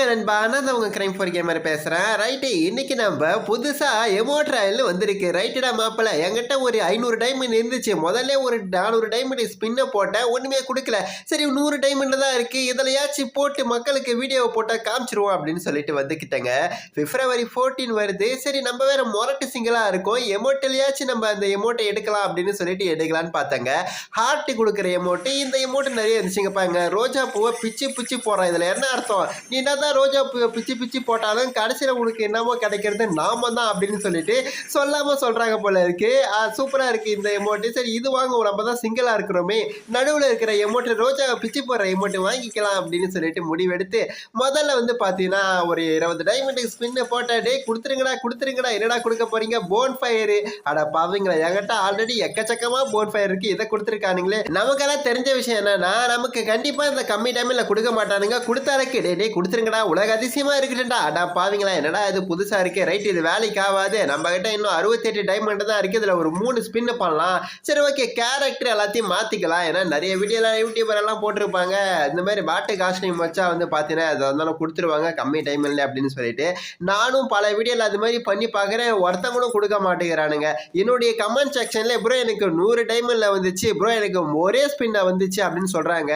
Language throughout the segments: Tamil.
வாங்க நண்பா நான் உங்கள் கிரைம் ஃபோர் கேமர் பேசுகிறேன் ரைட்டு இன்னைக்கு நம்ம புதுசாக எமோட்ராயில் வந்திருக்கு. ரைட்டுடா மாப்பிள்ள? என்கிட்ட ஒரு ஐநூறு டைமண்ட் இருந்துச்சு. முதல்ல ஒரு நானூறு டைமண்ட் ஸ்பின்னை போட்டேன். ஒன்றுமே கொடுக்கல. சரி நூறு டைமண்ட் தான் இருக்குது இதிலையாச்சும் போட்டு மக்களுக்கு வீடியோவை போட்டால் காமிச்சிருவோம் அப்படின்னு சொல்லிட்டு வந்துக்கிட்டேங்க. பிப்ரவரி ஃபோர்டீன் வருது. சரி நம்ம வேறு மொரட்டு சிங்கிளாக இருக்கும். எமோட்டிலையாச்சும் நம்ம அந்த எமோட்டை எடுக்கலாம் அப்படின்னு சொல்லிட்டு எடுக்கலான்னு பார்த்தேங்க. ஹார்ட்டு கொடுக்குற எமோட்டு இந்த எமோட்டு நிறைய இருந்துச்சுங்க பாருங்க. ரோஜா பூவை பிச்சு பிச்சு போடுறோம் இதில் என்ன அர்த்தம்? நீ தான் ரோஜா பூவை பிச்சு பிச்சு போட்டாலும் கடைசியில் உங்களுக்கு என்னமோ கிடைக்கிறது நாம தான் அப்படின்னு சொல்லிட்டு சொல்லாமல் சொல்கிறாங்க போல இருக்கு. சூப்பராக இருக்குது இந்த எமௌண்ட்டு சரி இது வாங்குவோம் நம்ம தான் சிங்கிளாக இருக்கிறோமே. நடுவில் இருக்கிற எமோட்டு ரோஜா பிச்சு போடுற எமௌண்ட்டு வாங்கிக்கலாம் அப்படின்னு சொல்லிட்டு முடிவெடுத்து முதல்ல வந்து பார்த்தீங்கன்னா ஒரு இருபது டைமண்டுக்கு ஸ்பின்னை போட்டா டே கொடுத்துருங்கடா கொடுத்துருங்கடா என்னடா கொடுக்க போறீங்க? போன் ஃபயரு அட பாவீங்களா என்கிட்ட ஆல்ரெடி எக்கச்சக்கமாக போன் ஃபயர் இருக்கு. இதை கொடுத்துருக்கானுங்களே. நமக்கெல்லாம் தெரிஞ்ச விஷயம் என்னன்னா நமக்கு கண்டிப்பாக இந்த கம்மி டைமில் கொடுக்க மாட்டானுங்க. கொடுத்தாருக்கு டே டே கொடுத்துருங்கடா உலக அதிசயமா இருக்குடா அடா பாவீங்களா? என்னடா இது புதுசாக இருக்கு. ரைட் இது வேலைக்கு ஆகாது. நம்ம கிட்ட இன்னும் அறுபத்தெட்டு டைமண்ட் தான் இருக்கு. இதில் ஒரு மூணு ஸ்பின் பண்ணலாம். சரி ஓகே கேரக்டர் எல்லாத்தையும் மாத்திக்கலாம். ஏன்னா நிறைய வீடியோலாம் யூடியூபர் எல்லாம் போட்டிருப்பாங்க. இந்த மாதிரி பாட்டு காஸ்டியூம் வச்சா வந்து பார்த்தீங்கன்னா அதை வந்தாலும் கொடுத்துருவாங்க. கம்மி டைம் இல்லை அப்படின்னு சொல்லிட்டு. நானும் பல வீடியோவில் அது மாதிரி பண்ணி பார்க்குறேன் ஒருத்தவங்களும் கொடுக்க மாட்டேங்கிறானுங்க. என்னுடைய கமெண்ட் செக்ஷனில் ப்ரோ எனக்கு நூறு டைமில் வந்துச்சு. ப்ரோ எனக்கு ஒரே ஸ்பின்னை வந்துச்சு அப்படின்னு சொல்கிறாங்க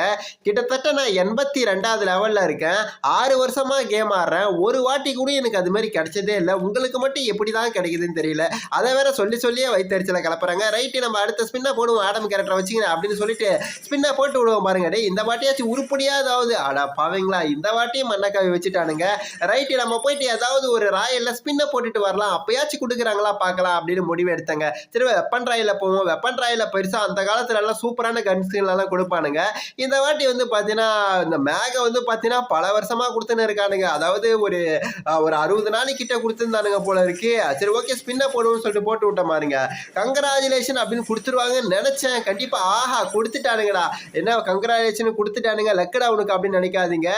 கிட்டத்தட்ட நான் எண்பத்தி ரெண்டாவது லெவலில் இருக்கேன். ஆறு வருஷமாக கேம் ஆடுறேன். ஒரு வாட்டி கூட எனக்கு அது மாதிரி கிடைச்சதே இல்லை. உங்களுக்கு மட்டும் எப்படி தான் கிடைக்குதுன்னு தெரியல. அதை வேற சொல்லி சொல்லியே வைத்தறிச்சல கிளப்புறாங்க ரைட்டு நம்ம அடுத்த ஸ்பின்னாக போடுவோம். ஆடம் கேரக்டரை வச்சுக்கிறேன் அப்படின்னு சொல்லிட்டு ஸ்பின்னை போட்டு விடுவோம் பாருங்க. டே இந்த வாட்டியாச்சும் உருப்படியாதாவது அடா பாவீங்களா இந்த வாட்டியும் மண்ணக்காவி வச்சுட்டானுங்க. ரைட்டு நம்ம போயிட்டு ஏதாவது ஒரு ராயல்ல ஸ்பின்னை போட்டுட்டு வரலாம். அப்பயாச்சும் கொடுக்குறாங்களா பார்க்கலாம் அப்படின்னு முடிவு எடுத்தாங்க. சரி வெப்பன் ராயில் போவோம். வெப்பன் ராயில் பெருசாக அந்த காலத்துல எல்லாம் சூப்பரான கன்ஸ்கின் எல்லாம் கொடுப்பானுங்க. இந்த வாட்டி வந்து பார்த்தீங்கன்னா இந்த மேக வந்து பார்த்தீங்கன்னா பல வருஷமா கொடுத்துன்னு இருக்கானுங்க. அதாவது ஒரு ஒரு அறுபது நாளைக்கு கிட்ட கொடுத்துருந்தானுங்க போல இருக்கு. சரி ஓகே ஸ்பின்னை போடுவோம்னு சொல்லிட்டு போட்டு விட்ட பாருங்க கங்கராஜுலேஷன் அப்படின்னு கொடுத்துருவாங்கன்னு நினைச்சேன். கண்டிப்பாக ஆஹா கொடுத்துட்டானுங்கடா. என்ன கங்கராஜுலேஷன் கொடுத்துட்டானுங்க. லக்கடா உனக்கு அப்படின்னு நினைக்காதீங்க.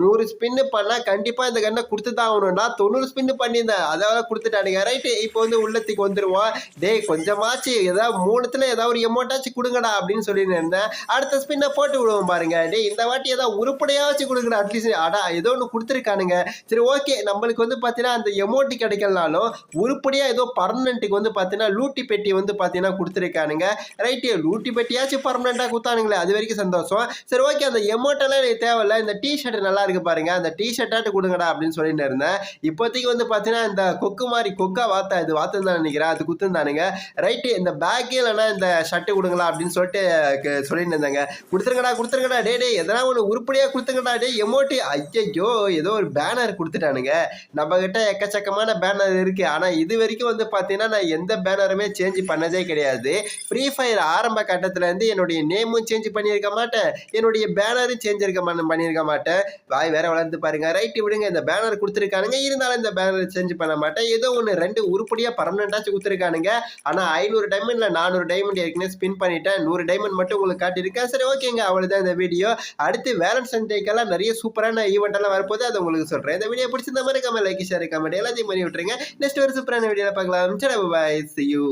நூறு ஸ்பின்னு பண்ணால் கண்டிப்பாக இந்த கண்ணை கொடுத்து தான் ஆகணும்னா தொண்ணூறு ஸ்பின்னு பண்ணியிருந்தேன். அதாவது கொடுத்துட்டானுங்க. ரைட்டு இப்போ வந்து உள்ளத்துக்கு வந்துருவோம். டேய் கொஞ்சமாச்சு ஏதாவது மூணுத்தில் ஏதாவது ஒரு எமௌண்ட்டாச்சும் கொடுங்கடா அப்படின்னு சொல்லி இருந்தேன். அடுத்த ஸ்பின்னை போட்டு விடுவோம் பாருங்க. டேய் இந்த வாட்டி ஏதாவது உருப்படியாச்சும் கொடுங்கடா. அட்லீஸ்ட் அடா ஏதோ ஒன்று கொடுத்துருக்கானுங்க. சரி ஓகே நம்மளுக்கு வந்து பார்த்தீங்கன்னா அந்த எமௌண்ட்டு கிடைக்கலனாலும் உருப்படியாக ஏதோ பர்மனெண்ட்டுக்கு வந்து பார்த்தீங்கன்னா லூட்டி பெட்டி வந்து பார்த்தீங்கன்னா கொடுத்துருக்கானுங்க. ரைட்டு லூட்டி பெட்டியாச்சும் பர்மனெண்ட்டாக கொடுத்தானுங்களே அது வரைக்கும் சந்தோஷம். சரி ஓகே அந்த எமௌண்ட்டெல்லாம் எனக்கு தேவையில்ல. இந்த டிஷர்ட் நல்லா இருக்கு பாருங்க. அந்த டிஷர்ட்டாட்டு கொடுங்கடா அப்படின்னு சொல்லிட்டு இருந்தேன். இப்போதைக்கு வந்து பார்த்தீங்கன்னா இந்த கொக்கு மாதிரி கொக்கா வாத்தா இது வாத்து தான் நினைக்கிறேன். அது கொடுத்துருந்தானுங்க ரைட்டு இந்த பேக்கே இல்லைன்னா இந்த ஷர்ட்டு கொடுங்களா அப்படின்னு சொல்லிட்டு சொல்லிட்டு இருந்தாங்க. கொடுத்துருங்கடா கொடுத்துருங்கடா. டே டே எதனா ஒன்று உருப்படியாக கொடுத்துருங்கடா டே எமோட்டி ஐயோ ஏதோ ஒரு பேனர் கொடுத்துட்டானுங்க. நம்ம கிட்ட எக்கச்சக்கமான பேனர் இருக்கு. ஆனால் இது வரைக்கும் வந்து பார்த்தீங்கன்னா நான் எந்த பேனருமே சேஞ்ச் பண்ணதே கிடையாது. ஃப்ரீ ஃபயர் ஆரம்ப கட்டத்துல இருந்து என்னுடைய நேமும் சேஞ்ச் பண்ணியிருக்க மாட்டேன். என்னுடைய பேனரும் சேஞ்ச் இருக்க மாட்டேன் பண்ணியிருக்க மாட்டேன். வாய் வேற வளர்ந்து பாருங்க. ரைட்டு விடுங்க. இந்த பேனர் கொடுத்துருக்கானுங்க. இருந்தாலும் இந்த பேனர் சேஞ்ச் பண்ண மாட்டேன். ஏதோ ஒன்று ரெண்டு உருப்படியாக பர்மனெண்ட்டாச்சும் கொடுத்துருக்கானுங்க. ஆனால் ஐநூறு டைமண்டில் நானூறு டைமண்ட் ஏற்கனவே ஸ்பின் பண்ணிட்டேன். நூறு டைமண்ட் மட்டும் உங்களுக்கு காட்டியிருக்கேன். சரி ஓகேங்க அவ்வளோதான் இந்த வீடியோ அடுத்து வேலன்ஸ் டேக்கெல்லாம் நிறைய சூப்பரான ஈவெண்ட் எல்லாம் வரப்போது அதை உங்களுக்கு சொல்கிறேன் இந்த வீடியோ பிடிச்சிருந்த மாதிரி கமெண்ட் லைக் ஷேர் கமெண்ட் எல்லாத்தையும் பண்ணி விட்டுருங்க. நெக்ஸ்ட் ஒரு சூப்பரான வீடியோவில் பார்க்கலாம். பாய் சி யூ